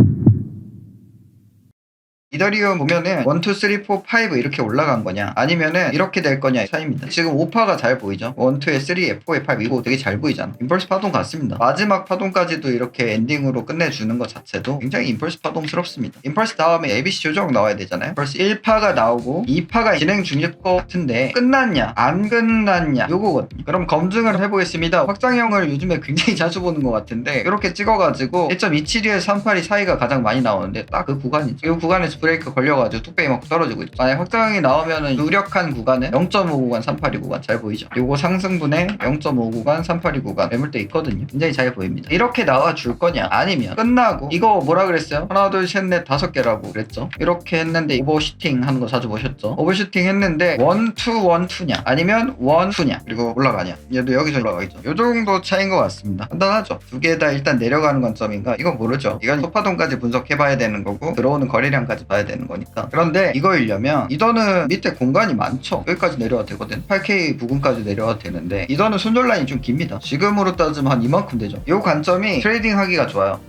Thank you. 이더리움 보면은 1, 2, 3, 4, 5 이렇게 올라간 거냐? 아니면은 이렇게 될 거냐 차이입니다. 지금 5파가 잘 보이죠? 1, 2에 3에 4에 5 이거 되게 잘 보이잖아. 임펄스 파동 같습니다. 마지막 파동까지도 이렇게 엔딩으로 끝내주는 것 자체도 굉장히 임펄스 파동스럽습니다. 임펄스 다음에 ABC 조정 나와야 되잖아요. 임펄스 1파가 나오고 2파가 진행 중일 것 같은데 끝났냐? 안 끝났냐? 요거거든요. 그럼 검증을 해보겠습니다. 확장형을 요즘에 굉장히 자주 보는 것 같은데 이렇게 찍어가지고 1.272에서 38이 사이가 가장 많이 나오는데 딱 그 구간이죠. 이 구간에서 브레이크 걸려가지고 뚝배기 막 떨어지고 있죠. 만약 확장형이 나오면은 유력한 구간은 0.5 구간 382 구간 잘 보이죠? 요거 상승분에 0.5 구간 382 구간 매물대 있거든요. 굉장히 잘 보입니다. 이렇게 나와 줄 거냐? 아니면 끝나고 이거 뭐라 그랬어요? 하나 둘 셋 넷 다섯 개라고 그랬죠? 이렇게 했는데 오버슈팅 하는 거 자주 보셨죠? 오버슈팅 했는데 원투 원투냐? 아니면 원투냐? 그리고 올라가냐? 얘도 여기서 올라가겠죠. 요 정도 차이인 것 같습니다. 간단하죠? 두 개 다 일단 내려가는 관점인가? 이건 모르죠. 이건 소파동까지 분석해 봐야 되는 거고 들어오는 거래량까지 봐야 되는 거니까. 그런데 이거이려면 이더는 밑에 공간이 많죠. 여기까지 내려와도 되거든. 8K 부근까지 내려와도 되는데 이더는 손절 라인이 좀 깁니다. 지금으로 따지면 한 이만큼 되죠. 이 관점이 트레이딩 하기가 좋아요